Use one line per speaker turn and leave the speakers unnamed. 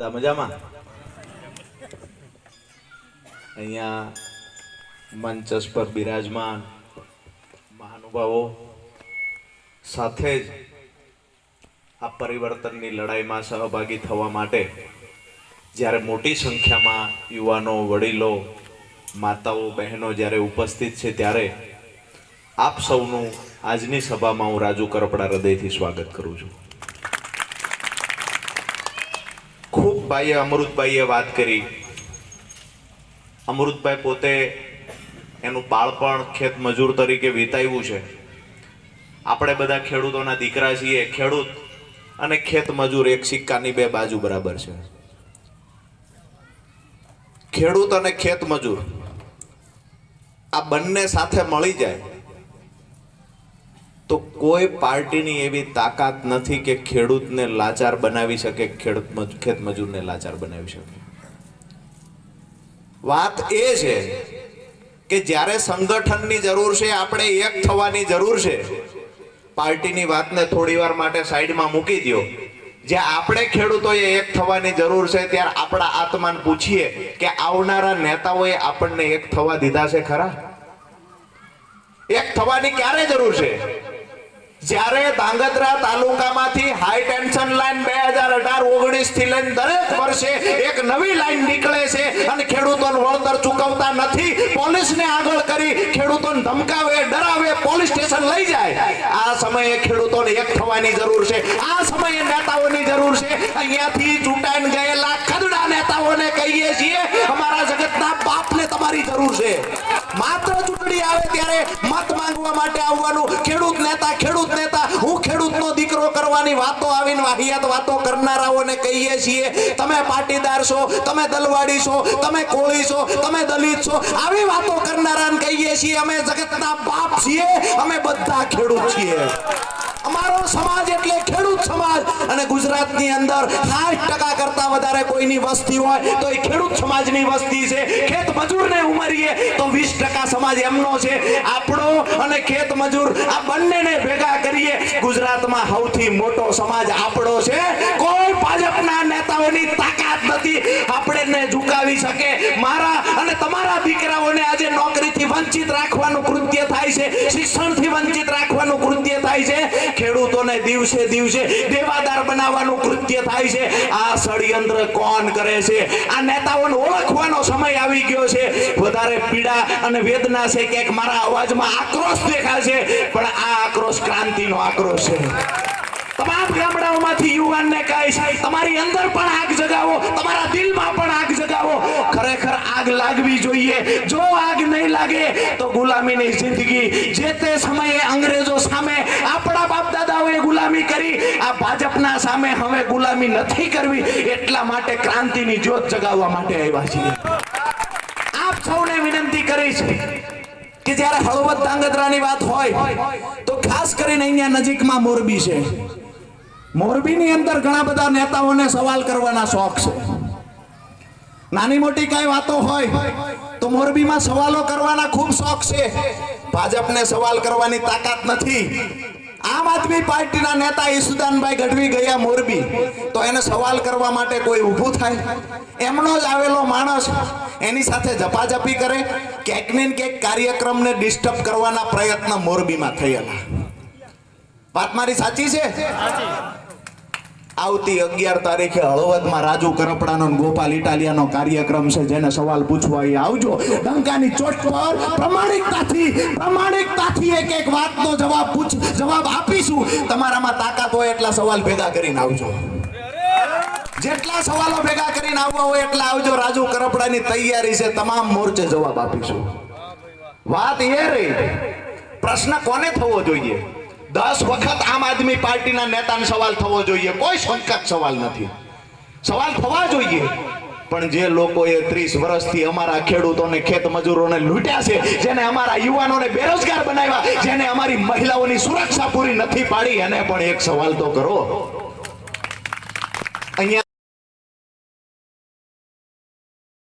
બધા મજામાં? અહીંયા મંચસ પર બિરાજમાન, મહાનુભાવો સાથે જ આ પરિવર્તનની લડાઈમાં સહભાગી થવા માટે જ્યારે મોટી સંખ્યામાં યુવાનો, વડીલો, માતાઓ, બહેનો જ્યારે ઉપસ્થિત છે ત્યારે આપ સૌનું આજની સભામાં હું રાજુ કરપડા હૃદયથી સ્વાગત કરું છું. ખૂબ ભાઈએ અમૃતભાઈએ વાત કરી. અમૃતભાઈ પોતે એનું બાળપણ ખેત મજૂર તરીકે વિતાવ્યું છે. આપણે બધા ખેડૂતોના દીકરા છીએ, ખેડૂત અને ખેત મજૂર એક સિક્કાની બે બાજુ બરાબર છે. ખેડૂત અને ખેત મજૂર, આ બંને સાથે મળી જાય. તો કોઈ પાર્ટીની એવી તાકાત નથી કે ખેડૂતને લાચાર બનાવી શકે, ખેડૂત ખેત લાચાર બનાવી શકે. વાત એ છે કે જ્યારે સંગઠનની જરૂર છે, આપણે એક થવાની જરૂર છે. પાર્ટીની વાતને થોડી વાર માટે સાઈડમાં મૂકી દો જે આપણે ખેડૂતોએ એક થવાની જરૂર છે, ત્યારે આપણા આત્માને પૂછીએ કે આવનારા નેતાઓએ આપણને એક થવા દીધા છે ખરા? એક થવાની ક્યારે જરૂર છે? જ્યારે ધાંગધ્રા તાલુકામાંથી હાઈ ટેન્શન લાઈન બે હજાર અઢાર ઓગણીસથી લઈને દરેક વર્ષે એક નવી લાઈન નીકળે છે અને ખેડૂતોને વળતર ચૂકવતા નથી. પોલીસને આગળ કરી ખેડૂતોને ધમકાવે, ડરાવે, પોલીસ સ્ટેશન લઈ જાય. આ સમયે ખેડૂતોને એક થવાની જરૂર છે. આ સમયે નેતાઓની જરૂર છે. અહીંયાથી ચૂંટાઈને ગયેલા ખદડા નેતાઓને કહીએ છીએ, અમારા જગતના બાપને તમારી જરૂર છે. ત્યારે મત માંગવા માટે આવવાનું. ખેડૂત નેતા ખેડૂત નેતા, હું ખેડૂતનો દીકરો કરવાની વાતો આવીને વાહિયાત વાતો કરનારાઓને કહીએ છીએ. તમે પાટીદાર છો, તમે દલવાડી છો, તમે કોળી છો, તમે દલિત છો, આવી વાતો કરનારાને કહીએ છીએ. અમે જગતના બાપ છીએ, અમે બધા ખેડૂત છીએ. અમારો સમાજ એટલે ખેડૂત સમાજ. અને ગુજરાતની અંદર 60% કરતા વધારે કોઈની વસ્તી હોય તો એ ખેડૂત સમાજની વસ્તી છે. ખેત મજૂરને ઉમરીએ તો 20% સમાજ એમનો છે. આપણો અને ખેત મજૂર આ બંનેને ભેગા કરીએ. ગુજરાતમાં સૌથી મોટો સમાજ આપણો છે. કોઈ ભાજપના નેતાઓની તાકાત નથી. આપણને ઝુકાવી શકે. મારા અને તમારા દીકરાઓને આજે નોકરીથી વંચિત રાખવાનું કૃત્ય થાય છે. શિક્ષણથી વંચિત ખેડૂતોને દિવસે દિવસે દેવાદાર બનાવવાનું કૃત્ય થાય છે. આ ષડયંત્ર કોણ કરે છે? આ નેતાઓને ઓળખવાનો સમય આવી ગયો છે. વધારે પીડા અને વેદના છે ક્યાંક મારા અવાજમાં આક્રોશ દેખાશે પણ આ આક્રોશ ક્રાંતિનો આક્રોશ છે. તમામ ગામડાઓમાંથી યુવાનને કહીશ તમારી અંદર પણ આગ જગાવો, તમારા દિલમાં પણ આગ જગાવો. ખરેખર આગ લાગવી જોઈએ. જો આગ નહીં લાગે, તો ગુલામીની જિંદગી જે તે સમયે અંગ્રેજો સામે આપણા બાપ દાદાઓએ ગુલામી કરી, આ ભાજપના સામે હવે ગુલામી નથી કરવી, એટલા માટે ક્રાંતિની જ્યોત જગાવવા માટે આવ્યા છીએ. આપ સૌને વિનંતી કરીશ કે જ્યારે હળવદ ધાંગધ્રાની વાત હોય, તો ખાસ કરીને અહીંયા નજીકમાં મોરબી છે. મોરબીની અંદર ઘણા બધા નેતાઓને સવાલ કરવાના શોખ છે. નાની મોટી કઈ વાતો હોય, તો મોરબીમાં સવાલો કરવાના ખૂબ શોખ છે. ભાજપને સવાલ કરવાની તાકાત નથી. આમ આદમી પાર્ટીના નેતા ઈસુદાનભાઈ ગઢવી ગયા મોરબી. તો એને સવાલ કરવા માટે કોઈ ઊભું થાય? એમનો જ આવેલો માણસ એની સાથે ઝપાઝપી કરે ક્યાંક ને ક્યાંક કાર્યક્રમને ડિસ્ટર્બ કરવાના પ્રયત્ન મોરબીમાં થયેલા. વાત મારી સાચી છે? આવતી અગિયાર તારીખે હળવદમાં રાજુ કરપડાનો ગોપાલ ઇટાલિયાનો કાર્યક્રમ છે, જેને સવાલ પૂછવા એ આવજો. ડંકાની ચોટ પર પ્રમાણિકતાથી પ્રમાણિકતાથી એક એક વાતનો જવાબ પૂછ, જવાબ આપીશું. તમારામાં તાકાત હોય એટલા સવાલ ભેગા કરીને આવજો. જેટલા સવાલો ભેગા કરીને આવવા હોય એટલા આવજો. રાજુ કરપડાની તૈયારી છે, તમામ મોરચે જવાબ આપીશું. વાત એ રહી. પ્રશ્ન કોને થવો જોઈએ? દસ વખત આમ આદમી પાર્ટીના નેતાને સવાલ થવો જોઈએ. કોઈ સંકટ સવાલ નથી. સવાલ થવા જોઈએ. પણ જે લોકોએ ત્રીસ વર્ષથી અમારા ખેડૂતોને, ખેત મજૂરોને લૂંટ્યા છે, જેને અમારા યુવાનોને બેરોજગાર બનાવ્યા, જેને અમારી મહિલાઓની સુરક્ષા પૂરી નથી પાડી, એને પણ એક સવાલ તો કરો.